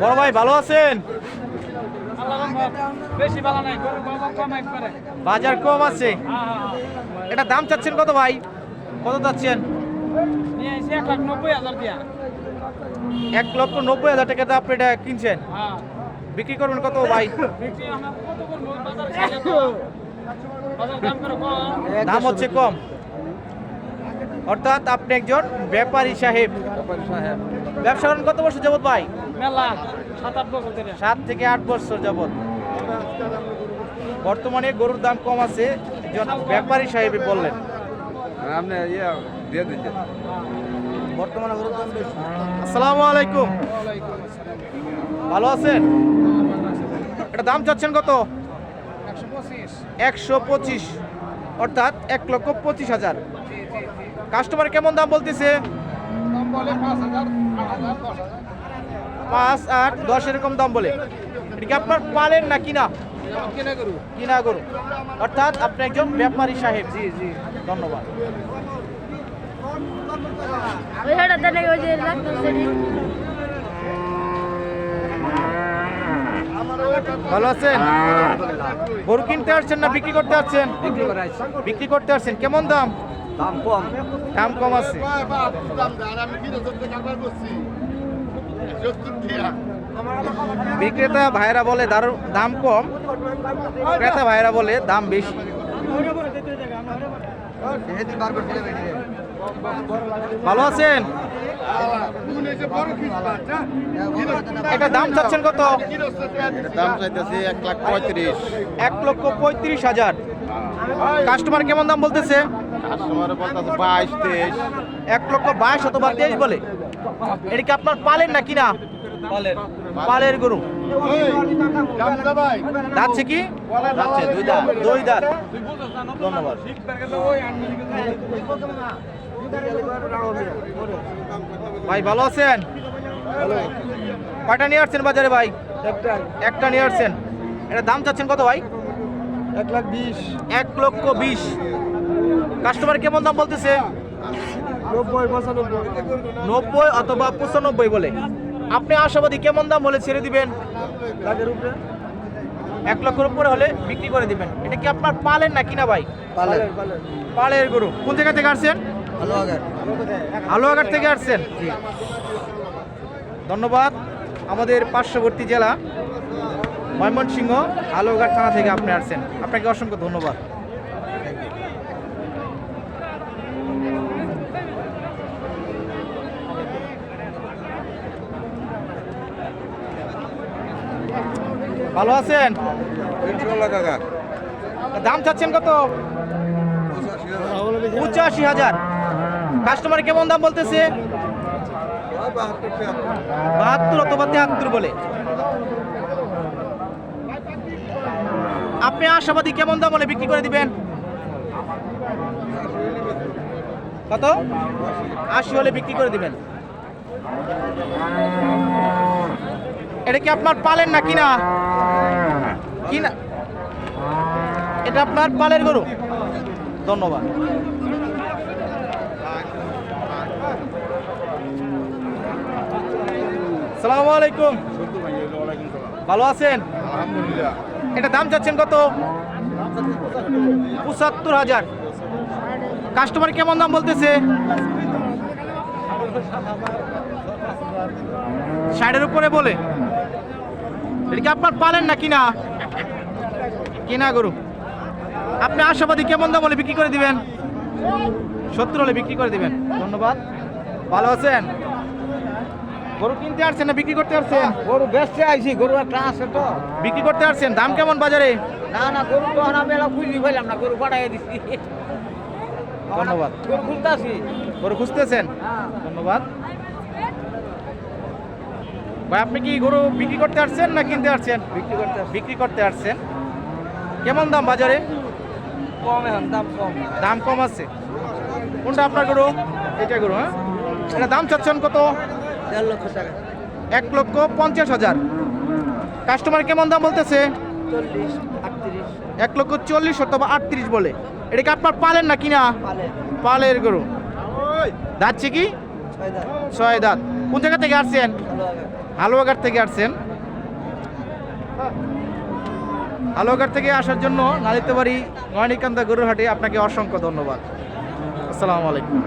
বড় ভাই ভালো আছেন? বাবা কম একবারে। বাজার কম আছে। এটা দাম চাচ্ছেন কত ভাই? কত চাচ্ছেন? এক লক্ষ নব্বই হাজার টাকাতে আপনি এটা কিনছেন? হ্যাঁ। বিক্রি করবেন কত ভাই? বাজার বাজার দাম হচ্ছে কম। অর্থাৎ আপনি একজন ব্যাপারী সাহেব। ব্যবসা করেন কত বছর যাবত ভাই? মেলা সাত আট বছর ধরে। সাত থেকে আট বছর যাবত বর্তমানে গরুর দাম কম আছে ব্যাপারী সাহেব বললেন। আপনি ইয়ে দিয়ে দিচ্ছেন বর্তমানে গরুর দাম বেশি। আসসালামু আলাইকুম। ভালো আছেন? এটা দাম চাচ্ছেন কত? একশো পঁচিশ। অর্থাৎ এক লক্ষ পঁচিশ হাজার। কাস্টমার কেমন দাম বলতেছে? পাঁচ আট দশ এরকম দাম বলে। এটা কি আপনার পালেন না কিনা? কিনে গরু। অর্থাৎ আপনি একজন ব্যাপারী সাহেব। জি জি। ধন্যবাদ। ভালো আছেন? গরু কিনতে আসছেন না বিক্রি করতে আসছেন? বিক্রি করতে আসছেন। কেমন দাম? দাম কম। দাম কম আছে। বিক্রেতা ভাইরা বলে দারু- দাম কম। ক্রেতা ভাইরা বলে দাম বেশি। ভালো আছেন? এটা দাম চাচ্ছেন কত? দাম চাইতেছি এক লাখ পঁয়ত্রিশ। এক লক্ষ পঁয়ত্রিশ হাজার। কাস্টমার কেমন দাম বলতেছে? কাস্টমার বলতেছে বাইশ তেইশ। এক লক্ষ বাইশ অথবা তেইশ বলে। এটা কি আপনার পালের না? কিনা পালের গরু। যাচ্ছে কি? যাচ্ছে দুই দাম দুই দাঁত। ধন্যবাদ। ভাই ভালো আছেন? কয়টা নিয়ে আসছেন বাজারে ভাই? একটা নিয়ে আসছেন। এটা দাম চাচ্ছেন কত ভাই? এক লাখ বিশ। এক লক্ষ বিশ। কাস্টমার কেমন দাম বলতেছে? নব্বই অথবা পঁচানব্বই বলে। আপনি আশাবাদী কেমন দাম হলে ছেড়ে দিবেন? লাখের উপরে। এক লক্ষের উপরে হলে বিক্রি করে দিবেন। এটা কি আপনার পালেন না কিনা ভাই? পালেন পালের গরু। কোন জায়গা থেকে আসছেন? আলোয়াঘাট থেকে আসছেন? ধন্যবাদ। আমাদের পার্শ্ববর্তী জেলা ময়মনসিংহ আলোঘাট থানা থেকে আপনি আসছেন। আপনাকে অসংখ্য ধন্যবাদ। ভালো আছেন? দাম চাচ্ছেন কত? পঁচাশি হাজার। কাস্টমার কেমন দাম বলতেছে? বাহাত্তর অথবা তেহাত্তর বলে। আপনি আশাবাদী কেমন দাম বলে বিক্রি করে দিবেন? কত? আশি হলে বিক্রি করে দিবেন। এটা কি আপনার পালেন না কিনা? কিনা? এটা আপনার পালের গরু। ধন্যবাদ। সালামু আলাইকুম। ভালো আছেন? এটা দাম চাচ্ছেন কত? পঁচাত্তর। হাজার। কাস্টমার কেমন দাম বলতেছে? ষাটের উপরে বলে। এটা কি আপনার পালেন না কিনা? কিনা গরু? আপনি আশাবাদী কেমন দাম বলে বিক্রি করে দিবেন? সত্তর হলে বিক্রি করে দিবেন। ধন্যবাদ। ভালো আছেন? গরু কিনতে আসছেন না বিক্রি করতে আসছেন? গরু বেচতে আইছি গরু একটা আছে তো। বিক্রি করতে আসছেন? দাম কেমন বাজারে? না না গরু তো আমি খুঁজি পাইলাম না গরু পাঠাই দিছি। ধন্যবাদ। গরু খুঁজতেছেন? ধন্যবাদ। ভাই আপনি কি গরু বিক্রি করতে আসছেন না কিনতে আসছেন? বিক্রি করতে বিক্রি করতে আসছেন। কেমন দাম বাজারে? কম এখন দাম কম। দাম কম আছে। কোনটা আপনার গরু? এটা গরু হ্যাঁ? এটা দাম চাচ্ছেন কত? দেড় লক্ষ টাকা। এক লক্ষ পঞ্চাশ হাজার। কাস্টমার কেমন দাম বলতেছে? চল্লিশ আটত্রিশ। এক লক্ষ চল্লিশ অথবা আটত্রিশ বলে। এটা কি আপনার পালেন না কিনা? পালে পালের গরু। যাচ্ছে কি? ছয় দাঁত। কোন জায়গা থেকে আসছেন? হালুয়াঘাট। থেকে আসছেন। হালুয়াঘাট থেকে আসার জন্য নালিতবাড়ি নয়নিকান্দা গরুর হাটে আপনাকে অসংখ্য ধন্যবাদ। আসসালামু আলাইকুম।